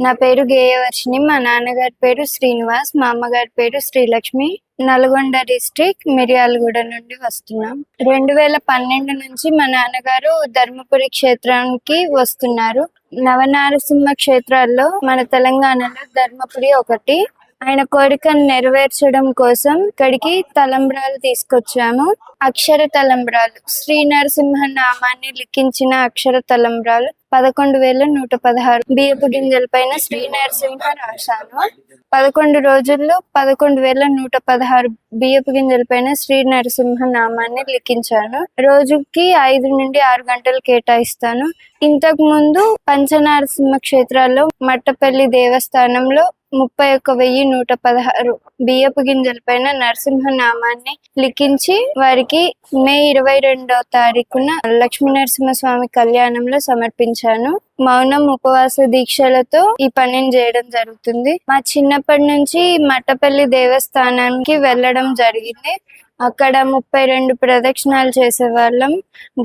నా పేరు గేయవర్షిని మా నాన్నగారి పేరు శ్రీనివాస్ మా అమ్మగారి పేరు శ్రీలక్ష్మి. నల్గొండ డిస్ట్రిక్ట్ మిర్యాలగూడ నుండి వస్తున్నాం. రెండు వేల పన్నెండు నుంచి మా నాన్నగారు ధర్మపురి క్షేత్రానికి వస్తున్నారు. నవనారసింహ క్షేత్రాల్లో మన తెలంగాణలో ధర్మపురి ఒకటి. ఆయన కోరికను నెరవేర్చడం కోసం ఇక్కడికి తలంబ్రాలు తీసుకొచ్చాము. అక్షర తలంబ్రాలు. శ్రీ నరసింహ నామాన్ని లిఖించిన అక్షర తలంబ్రాలు. పదకొండు వేల నూట పదహారు. బియ్యపు గింజల పైన శ్రీ నరసింహ రాశాను. పదకొండు రోజుల్లో పదకొండు వేల నూట పదహారు బియ్యపు గింజల పైన శ్రీ నరసింహ నామాన్ని లిఖించాను. రోజుకి ఐదు నుండి ఆరు గంటలు కేటాయిస్తాను. ఇంతకు ముందు పంచనరసింహ క్షేత్రాల్లో మట్టపల్లి దేవస్థానంలో ముప్పై ఒక్క వెయ్యి నూట పదహారు బియ్యపు గింజల పైన నరసింహ నామాన్ని లిఖించి వారికి మే ఇరవై రెండో తారీఖున లక్ష్మీ నరసింహస్వామి కళ్యాణంలో సమర్పించాను. మౌనం ఉపవాస దీక్షలతో ఈ పనిని చేయడం జరుగుతుంది. మా చిన్నప్పటి నుంచి మట్టపల్లి దేవస్థానానికి వెళ్ళడం జరిగింది. అక్కడ ముప్పై రెండు ప్రదక్షిణాలు చేసేవాళ్ళం.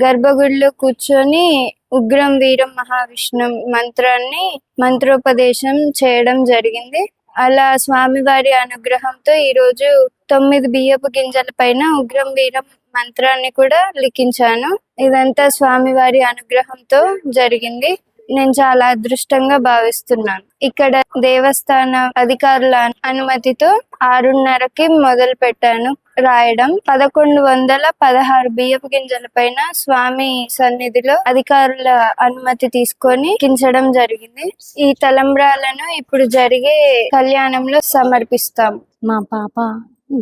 గర్భగుడిలో కూర్చొని ఉగ్రం వీరం మహావిష్ణు మంత్రాన్ని మంత్రోపదేశం చేయడం జరిగింది. అలా స్వామివారి అనుగ్రహంతో ఈ రోజు తొమ్మిది బియ్యపు గింజల పైన ఉగ్రం వీరం మంత్రాన్ని కూడా లిఖించాను. ఇదంతా స్వామివారి అనుగ్రహంతో జరిగింది. నేను చాలా అదృష్టంగా భావిస్తున్నాను. ఇక్కడ దేవస్థాన అధికారుల అనుమతితో ఆరున్నరకి మొదలు పెట్టాను. రాయడం పదకొండు వందల పదహారు బియ్యపు గింజల పైన స్వామి సన్నిధిలో అధికారుల అనుమతి తీసుకొని కించడం జరిగింది. ఈ తలంబ్రాలను ఇప్పుడు జరిగే కళ్యాణంలో సమర్పిస్తాం మా పాప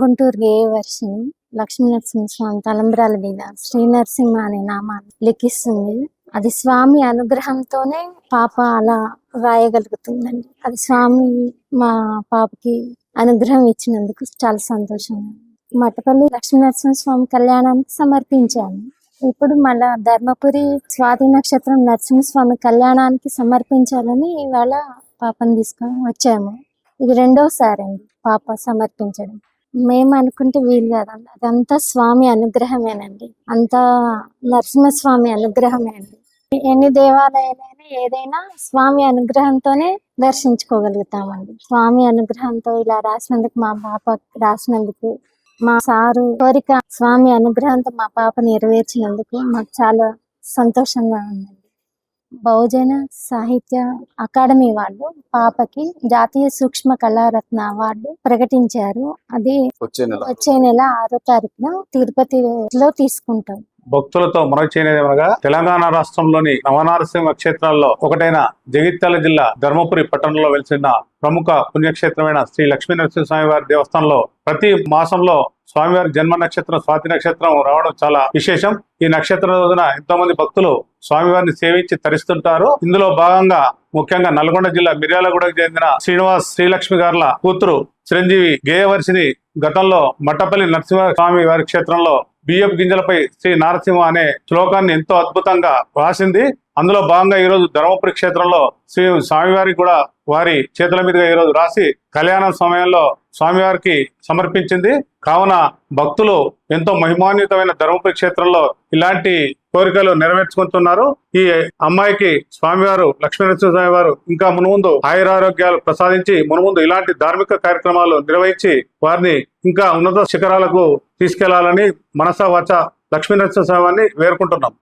గుంటూరు ఏ వర్షం లక్ష్మీ నరసింహ స్వామి తలంబ్రాల మీద శ్రీ నరసింహ అనే నామాన్ని లిఖిస్తుంది. అది స్వామి అనుగ్రహంతోనే పాప అలా రాయగలుగుతుందండి అది స్వామి మా పాపకి అనుగ్రహం ఇచ్చినందుకు చాలా సంతోషంగా ఉంది. లక్ష్మీనరసింహ లక్ష్మీ నరసింహ స్వామి కళ్యాణానికి సమర్పించాను. ఇప్పుడు మళ్ళా ధర్మపురి స్వాతి నక్షత్రం నరసింహస్వామి కళ్యాణానికి సమర్పించాలని ఇవాళ పాపను తీసుకొని వచ్చాము. ఇది రెండోసారి అండి పాప సమర్పించడం. మేము అనుకుంటే వీలు కాదండి. అదంతా స్వామి అనుగ్రహమేనండి. అంతా నరసింహస్వామి అనుగ్రహమే అండి. ఎన్ని దేవాలయాలైనా ఏదైనా స్వామి అనుగ్రహంతోనే దర్శించుకోగలుగుతామండి. స్వామి అనుగ్రహంతో ఇలా రాసినందుకు మా పాప రాసినందుకు మా సారు కోరిక స్వామి అనుగ్రహంతో మా పాప నెరవేర్చినందుకు మాకు చాలా సంతోషంగా ఉందండి. బహుజన సాహిత్య అకాడమీ వాళ్ళు పాపకి జాతీయ సూక్ష్మ కళారత్న అవార్డు ప్రకటించారు. అది వచ్చే నెల ఆరో తారీఖున తిరుపతిలో తీసుకుంటాం. భక్తులతో మనవి చేయనేదేమనగా తెలంగాణ రాష్ట్రంలోని నవనారసింహ క్షేత్రాల్లో ఒకటైన జగిత్యాల జిల్లా ధర్మపురి పట్టణంలో వెలిసిన ప్రముఖ పుణ్యక్షేత్రమైన శ్రీ లక్ష్మీ నరసింహస్వామి వారి దేవస్థానంలో ప్రతి మాసంలో స్వామివారి జన్మ నక్షత్రం స్వాతి నక్షత్రం రావడం చాలా విశేషం. ఈ నక్షత్రం రోజున ఎంతో మంది భక్తులు స్వామివారిని సేవించి తరిస్తుంటారు. ఇందులో భాగంగా ముఖ్యంగా నల్గొండ జిల్లా మిర్యాలగూడకు చెందిన శ్రీనివాస్ శ్రీలక్ష్మి గారుల కూతురు చిరంజీవి గేయవర్షిని గతంలో మట్టపల్లి నరసింహ స్వామి వారి క్షేత్రంలో బియ్యపు గింజలపై శ్రీ నారసింహ అనే శ్లోకాన్ని ఎంతో అద్భుతంగా రాసింది. అందులో భాగంగా ఈ రోజు ధర్మపురి క్షేత్రంలో శ్రీ స్వామివారికి కూడా వారి చేతుల మీదుగా ఈ రోజు రాసి కళ్యాణ సమయంలో స్వామివారికి సమర్పించింది. కావున భక్తులు ఎంతో మహిమాన్వితమైన ధర్మపురి క్షేత్రంలో ఇలాంటి కోరికలు నెరవేర్చుకుంటున్నారు. ఈ అమ్మాయికి స్వామివారు లక్ష్మీనరసింహ స్వామి వారు ఇంకా మునుముందు ఆయురారోగ్యాలు ప్రసాదించి మునుముందు ఇలాంటి ధార్మిక కార్యక్రమాలు నిర్వహించి వారిని ఇంకా ఉన్నత శిఖరాలకు తీసుకెళ్ళాలని మనసా వాచ లక్ష్మీనరసింహ స్వామిని వేరుకుంటున్నాం